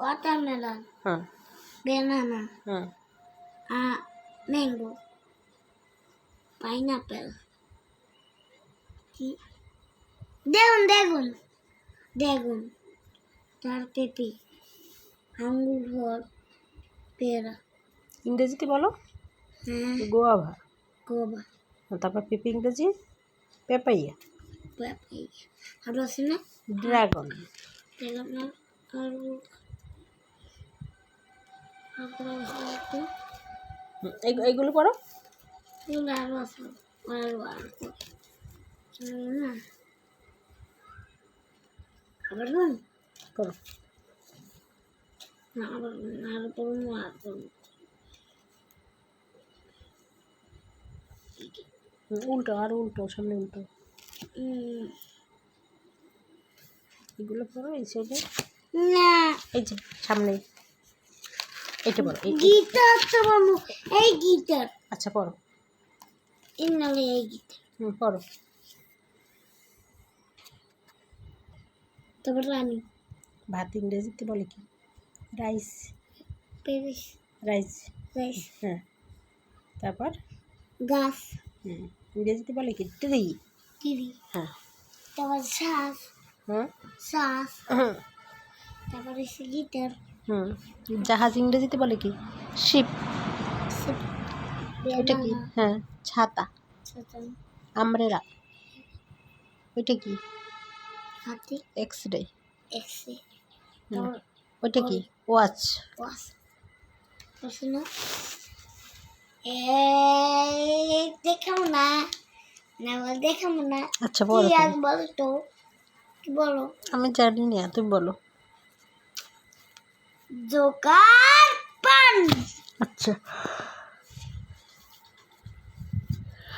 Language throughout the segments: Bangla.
Watermelon hmm banana hmm mango pineapple কি দেখুন দেখুন দেখুন তার পেঁপে আঙ্গুর ফল পেয়ারা ইংরেজিতে বলো? হ্যাঁ। গোয়াভা গোবা তারপর পেঁপে ইংরেজি? পেপাইয়া। পেঁপে আরও আছে না? ড্রাগন। দেখলাম না আরও তারপরে আছে এইগুলো এগুলো আরও আছে। না। করো না আবার আরও পড়ুন আর উল্টো আর উল্টো সামনে উল্টো। এগুলো পড়ো এই সাইডে না। এই যে সামনে এই- এই- গিটার তো মামু এই গিটার। আচ্ছা পড়ো। এই নালে এই গিটার। হুম পড়ো। তারপর রানী ভাত ইংরেজিতে বলে কি? রাইস। পেরিস রাইস। রাইস। হ্যাঁ। তারপর? গাছ। হুম ইংরেজিতে বলে কি? ট্রি। টিভি হ্যাঁ। তারপর শ্বাস হুম। শ্বাস তারপর গিটার। হুম। জাহাজ ইংরেজিতে বলে কি? শিপ। ওইটা কি? হ্যাঁ ছাতা। আমরেলা। ওইটা কি? হাতি। X ray. ওইটা কি? ওয়াচ। দেখাবো না। না বল দেখাবো না। আচ্ছা বলো বল তো কি বলো? আমি জানি না তুমি বলো। জোকার পান। আচ্ছা।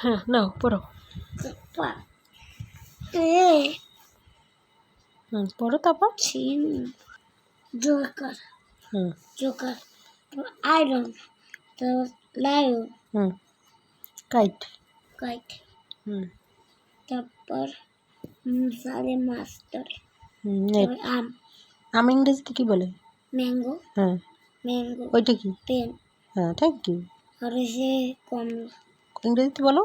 হ্যাঁ নাও পড়ো। হুম পড়ো তারপর। ছিন জোকার। হুম। জোকার। আয়রন। তো লায়ন। হুম। কাইট। কাইট। হুম। তারপর সারে মাস্টার। আম। আমি ইংরেজিতে কি বলে? ম্যাঙ্গো হ্যাঁ। ম্যাঙ্গো ওইটা কি? পেন হ্যাঁ থ্যাংক ইউ আর এসে কমলা ইংরেজিতে বলো।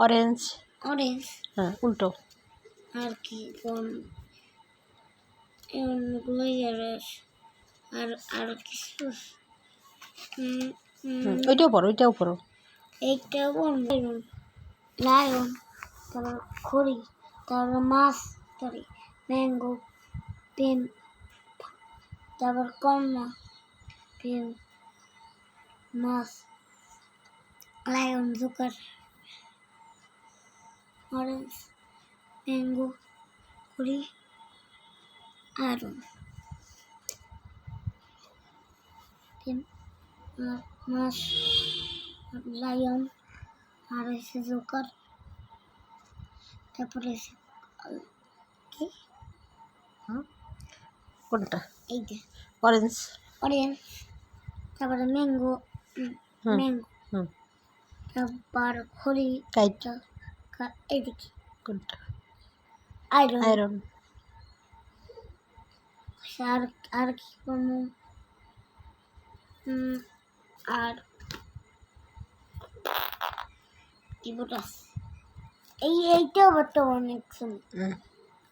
অরেঞ্জ অরেঞ্জ হ্যাঁ উল্টো। আর কি কম অন্যগুলোই আর আর আর কিছু উম, ওইটাও পড়ো ওইটাও পড়ো। এইটা লায়ন। লায়ন। তারপর খড়ি। তারপর মাছ। সরি ম্যাঙ্গো পেন তারপর কমলা পেন মাছ লায়ন জোকার অরেঞ্জ ম্যাঙ্গো খড়ি আয়রন পেন আর মাছ লায়ন আর এসে জোকার তারপরে এসে কি হুম কোনটা? এই যে অরেঞ্জ অরেঞ্জ তারপরে ম্যাঙ্গো ম্যাঙ্গো হুম তারপর খড়ি কাইট কা- এইদিকে। কোনটা? আয়রন আয়রন আর আর কি করব? আর কি এই এইটাও তো অনেক শুন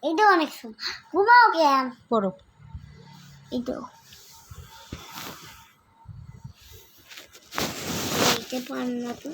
এইটাও অনেক শুন ঘুমাও কেন পড়ো। এইটাও এইটা পান না তো